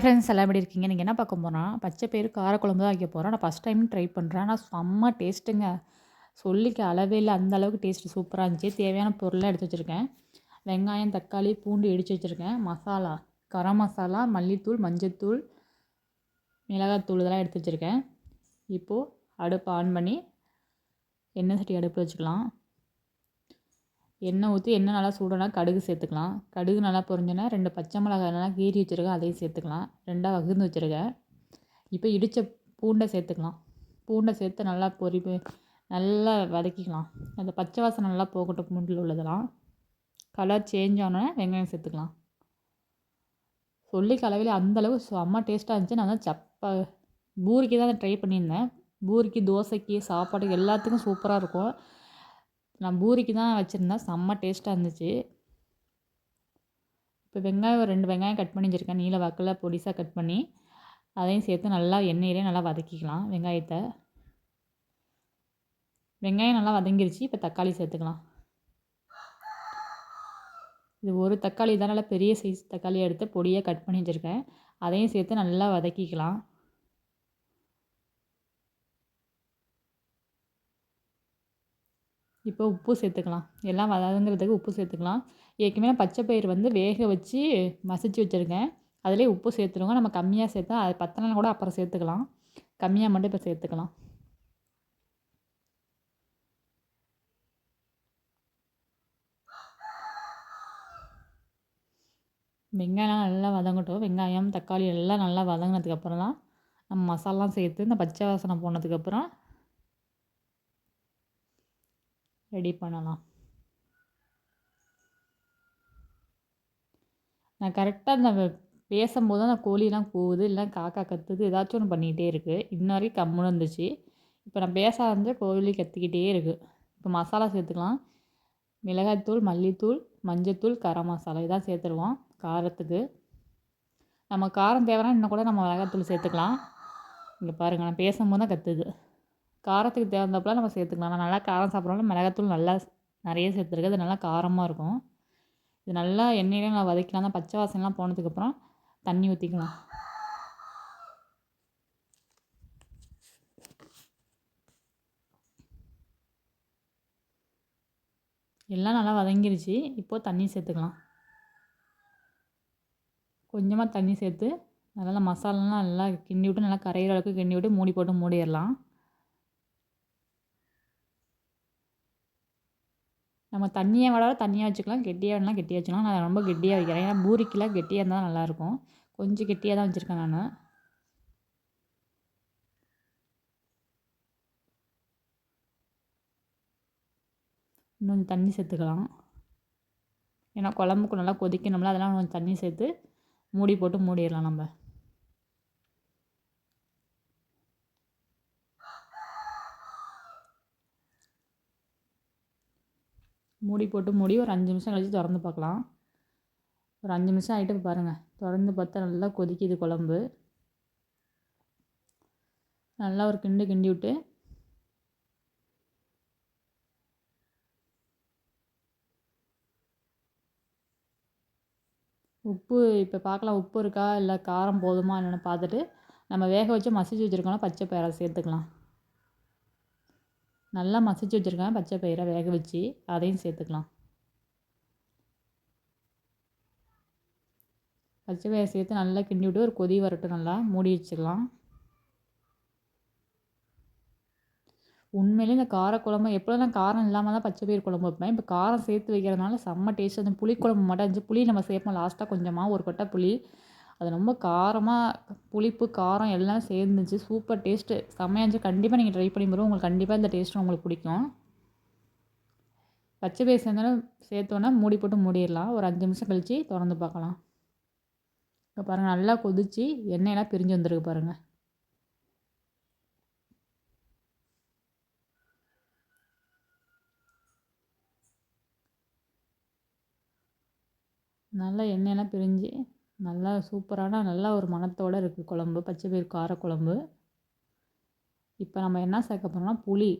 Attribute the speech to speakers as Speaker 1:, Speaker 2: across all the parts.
Speaker 1: Hi friends எல்லாம் எப்படி இருக்கீங்க? நீங்கள் என்ன பார்க்க போகிறோம் பச்சை பேர் காரக்குழம்பு தான் வைக்க போகிறோம் நான் ஃபஸ்ட் டைம் ட்ரை பண்ணுறேன் ஆனால் செம்ம டேஸ்ட்டுங்க சொல்லிக்க அளவே இல்லை. அந்த அளவுக்கு டேஸ்ட்டு சூப்பராக இருந்துச்சு. தேவையான பொருளாக எடுத்து வச்சுருக்கேன். வெங்காயம் தக்காளி பூண்டு இடித்து வச்சுருக்கேன். மசாலா கரம் மசாலா மல்லித்தூள் மஞ்சத்தூள் மிளகாத்தூள் இதெல்லாம் எடுத்து வச்சுருக்கேன். இப்போது அடுப்பை ஆன் பண்ணி எண்ணெய் சட்டி அடுப்பு வச்சுக்கலாம். எண்ணெய் ஊற்றி எண்ணெய் நல்லா சூடனா கடுகு சேர்த்துக்கலாம். கடுகு நல்லா பொரிஞ்சோன்னா ரெண்டு பச்சை மிளகாய் நல்லா கீறி வச்சுருக்கேன் அதையும் சேர்த்துக்கலாம். ரெண்டாக வகுந்து வச்சுருக்கேன் இப்போ இடித்த பூண்டை சேர்த்துக்கலாம். பூண்டை சேர்த்து நல்லா பொறி நல்லா வதக்கிக்கலாம். அந்த பச்சை வாசனை நல்லா போகட்டும் பூண்டில் உள்ளதெல்லாம். கலர் சேஞ்ச் ஆனோடனே வெங்காயம் சேர்த்துக்கலாம். சொல்லி கலவையில் அந்தளவு செம்ம டேஸ்ட்டாக இருந்துச்சு. நான் தான் சப்பா பூரிக்கு தான் ட்ரை பண்ணியிருந்தேன். பூரிக்கு தோசைக்கு சாப்பாடு எல்லாத்துக்கும் சூப்பராக இருக்கும். நான் பூரிக்கு தான் வச்சுருந்தேன் செம்ம டேஸ்ட்டாக இருந்துச்சு. இப்போ வெங்காயம் ரெண்டு வெங்காயம் கட் பண்ணி வச்சுருக்கேன். நீல வாக்கில் பொடிசாக கட் பண்ணி அதையும் சேர்த்து நல்லா எண்ணெயிலே நல்லா வதக்கிக்கலாம் வெங்காயத்தை. வெங்காயம் நல்லா வதங்கிருச்சு. இப்போ தக்காளி சேர்த்துக்கலாம். இது ஒரு தக்காளி தான் நல்லா பெரிய சைஸ் தக்காளியை எடுத்து பொடியாக கட் பண்ணி வச்சுருக்கேன். அதையும் சேர்த்து நல்லா வதக்கிக்கலாம். இப்போ உப்பு சேர்த்துக்கலாம். எல்லாம் வதங்குறதுக்கு உப்பு சேர்த்துக்கலாம். ஏற்கனவே பச்சை பயிர் வந்து வேக வச்சு மசிச்சு வச்சுருக்கேன். அதிலே உப்பு சேர்த்துருவோம் நம்ம கம்மியாக சேர்த்தா அது நாள் கூட அப்புறம் சேர்த்துக்கலாம். கம்மியாக மட்டும் இப்போ சேர்த்துக்கலாம். வெங்காயம்லாம் நல்லா வதங்கட்டும். வெங்காயம் தக்காளி எல்லாம் நல்லா வதங்கினதுக்கப்புறம் தான் நம்ம மசாலாம் சேர்த்து இந்த பச்சை வாசனை போனதுக்கப்புறம் ரெடி பண்ணலாம். நான் கரெக்டாக அந்த பேசும்போது அந்த கோழிலாம் கூவுது இல்லை காக்கா கத்துது ஏதாச்சும் ஒன்று பண்ணிக்கிட்டே இருக்குது இன்ன வரைக்கும் கம்முன்னு இருந்துச்சு. இப்போ நான் பேச ஆரம்பிச்சு கோழி கத்திக்கிட்டே இருக்குது இப்போ மசாலா சேர்த்துக்கலாம். மிளகாய்த்தூள் மல்லித்தூள் மஞ்சத்தூள் கரம் மசாலா இதான் சேர்த்துருவோம் காரத்துக்கு. நம்ம காரம் தேவைன்னா இன்னும் கூட நம்ம மிளகாத்தூள் சேர்த்துக்கலாம். இங்கே பாருங்கள் நான் பேசும்போது தான் கற்றுது காரத்துக்கு தகுந்தாப்புல நம்ம சேர்த்துக்கலாம். நான் நல்லா காரம் சாப்பிட்றோம்னா மிளகாத்தூள் நல்லா நிறைய சேர்த்துருக்கு அது நல்லா காரமாக இருக்கும். இது நல்லா எண்ணெயிலே நான் வதக்கலாம் தான் பச்சை வாசனைலாம் போனதுக்கப்புறம் தண்ணி ஊற்றிக்கலாம் எல்லாம் நல்லா வதங்கிருச்சு. இப்போது தண்ணி சேர்த்துக்கலாம். கொஞ்சமாக தண்ணி சேர்த்து நல்லா மசாலாலாம் நல்லா கிண்டி விட்டு நல்லா கரையிற அளவுக்கு கிண்டி விட்டு மூடி போட்டு மூடிடலாம். நம்ம தண்ணியை விட தண்ணியாக வச்சுக்கலாம். கெட்டியாக வேணாலும் கெட்டியாக வச்சுக்கலாம். நான் ரொம்ப கெட்டியாக வைக்கிறேன். ஏன்னா பூரிக்கெலாம் கெட்டியாக இருந்தால் நல்லாயிருக்கும். கொஞ்சம் கெட்டியாக தான் வச்சுருக்கேன் நான். இன்னும் தண்ணி சேர்த்துக்கலாம். ஏன்னா குழம்புக்கு நல்லா கொதிக்கணும்ல அதெல்லாம் கொஞ்சம் தண்ணி சேர்த்து மூடி போட்டு மூடிடலாம் நம்ம. மூடி போட்டு மூடி ஒரு அஞ்சு நிமிஷம் கழித்து திறந்து பார்க்கலாம். ஒரு அஞ்சு நிமிஷம் ஆகிட்டு பாருங்கள் திறந்து பார்த்தா நல்லா கொதிக்குது குழம்பு. நல்லா ஒரு கிண்டு கிண்டி விட்டு. உப்பு இப்போ பார்க்கலாம். உப்பு இருக்கா? இல்லை காரம் போதுமா என்னென்னு பார்த்துட்டு நம்ம வேக வச்சு மசிச்சு வச்சுருக்கோம்னா பச்சை பயிரை சேர்த்துக்கலாம். நல்லா மசிச்சு வச்சுருக்கேன் பச்சை பயிரை வேக வச்சு அதையும் சேர்த்துக்கலாம். பச்சை பயிரை சேர்த்து நல்லா கிண்டி விட்டு ஒரு கொதி வரட்டும் நல்லா மூடி வச்சுக்கலாம் உண்மையிலே இந்த காரக்குழம்பு எப்போதும் நான் காரம் இல்லாமல் தான் பச்சை பயிர் குழம்பு வைப்பேன். இப்போ காரம் சேர்த்து வைக்கிறதுனால செம்ம டேஸ்ட் அந்த புளிக்குழம்பு மட்டும் இருந்துச்சு புளி நம்ம சேர்ப்போம் லாஸ்ட்டாக கொஞ்சமாக ஒரு கொட்டை புளி. அது ரொம்ப காரமாக புளிப்பு காரம் எல்லாம் சேர்ந்துச்சு. சூப்பர் டேஸ்ட்டு செம்மையாக இருந்துச்சு. கண்டிப்பாக நீங்கள் ட்ரை பண்ணி பாருங்கள் உங்களுக்கு கண்டிப்பாக இந்த டேஸ்ட்டு உங்களுக்கு பிடிக்கும். பச்சை பயிர் சேர்ந்தாலும் சேர்த்தோன்னா மூடி போட்டு மூடிடலாம். ஒரு அஞ்சு நிமிஷம் கழித்து திறந்து பார்க்கலாம். இப்போ பாருங்கள் நல்லா கொதித்து எண்ணெயெல்லாம் பிரிஞ்சு வந்துருக்கு பாருங்கள் நல்லா எண்ணெயெல்லாம் பிரிஞ்சு நல்லா சூப்பரான நல்லா ஒரு மணத்தோடு இருக்குது குழம்பு. பச்சை பயிர் காரக்குழம்பு இப்போ நம்ம என்ன சேர்க்க போகிறோம்னா புளி.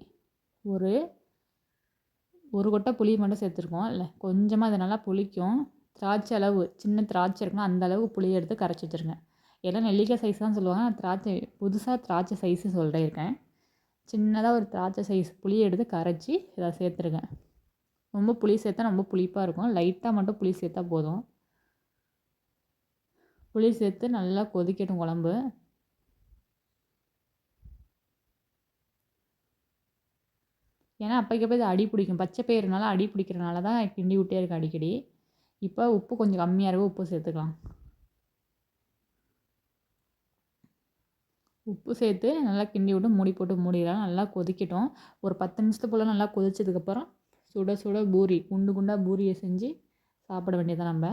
Speaker 1: ஒரு ஒரு கொட்டை புளி மட்டும் சேர்த்துருக்கோம். இல்லை கொஞ்சமாக அது நல்லா புளிக்கும். திராட்சை அளவு சின்ன திராட்சை இருக்குன்னா அந்த அளவு புளி எடுத்து கரைச்சி வச்சுருக்கேன் எல்லாம் நெல்லிக்காய் சைஸ் தான் சொல்லுவாங்க. நான் திராட்சை புதுசாக திராட்சை சைஸு சொல்லியிருக்கேன். சின்னதாக ஒரு திராட்சை சைஸ் புளியை எடுத்து கரைச்சி இதை சேர்த்துருக்கேன் ரொம்ப புளி சேர்த்தா ரொம்ப புளிப்பாக இருக்கும். லைட்டாக மட்டும் புளி சேர்த்தா போதும். புளி சேர்த்து நல்லா கொதிக்கட்டும் குழம்பு. ஏன்னா அப்போக்கப்போ இது அடி பிடிக்கும். பச்சை பயிறுனால அடி பிடிக்கிறனால தான் கிண்டி விட்டே இருக்கு அடிக்கடி. இப்போ உப்பு கொஞ்சம் கம்மியாக இருக்கும் உப்பு சேர்த்துக்கலாம். உப்பு சேர்த்து நல்லா கிண்டி விட்டு மூடி போட்டு மூடிடலாம் நல்லா கொதிக்கட்டும். ஒரு பத்து நிமிஷத்து போல் நல்லா கொதிச்சதுக்கப்புறம் சுட சுட பூரி குண்டு குண்டாக பூரியை செஞ்சு சாப்பிட வேண்டியதான் நம்ம.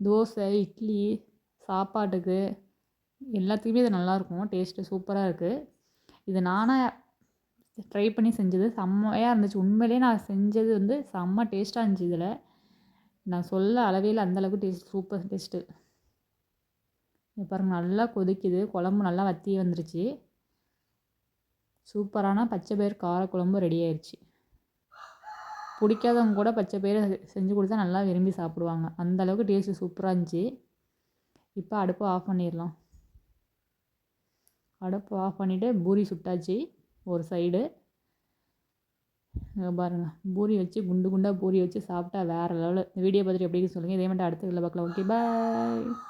Speaker 1: தோசை இட்லி சாப்பாட்டுக்கு எல்லாத்துக்குமே இது நல்லாயிருக்கும் டேஸ்ட்டு சூப்பராக இருக்குது இது நானாக ட்ரை பண்ணி செஞ்சது. செம்மையாக இருந்துச்சு. உண்மையிலேயே நான் செஞ்சது வந்து செம்ம டேஸ்ட்டாக இருந்துச்சு இதில். நான் சொல்ல அளவையில் அந்தளவுக்கு டேஸ்ட் சூப்பர் டேஸ்ட்டு. பாருங்கள் நல்லா கொதிக்குது. குழம்பு நல்லா வத்தி வந்துருச்சு. சூப்பரான பச்சை பயிர் காரக்குழம்பு ரெடி ஆயிடுச்சு பிடிக்காதவங்க கூட பச்சை பயிறு செஞ்சு கொடுத்தா நல்லா விரும்பி சாப்பிடுவாங்க. அந்த அளவுக்கு டேஸ்ட்டு சூப்பராக இருந்துச்சு. இப்போ அடுப்பு ஆஃப் பண்ணிடலாம். அடுப்பு ஆஃப் பண்ணிவிட்டு பூரி சுட்டாச்சு. ஒரு சைடு பாருங்கள் பூரி வச்சு குண்டு குண்டாக பூரி வச்சு சாப்பிட்டா வேறு லெவலு இந்த வீடியோ பார்த்துட்டு எப்படி சொல்லுங்கள் இதே மட்டும் அடுத்த வீடியோவில் பார்க்கலாம். Okay bye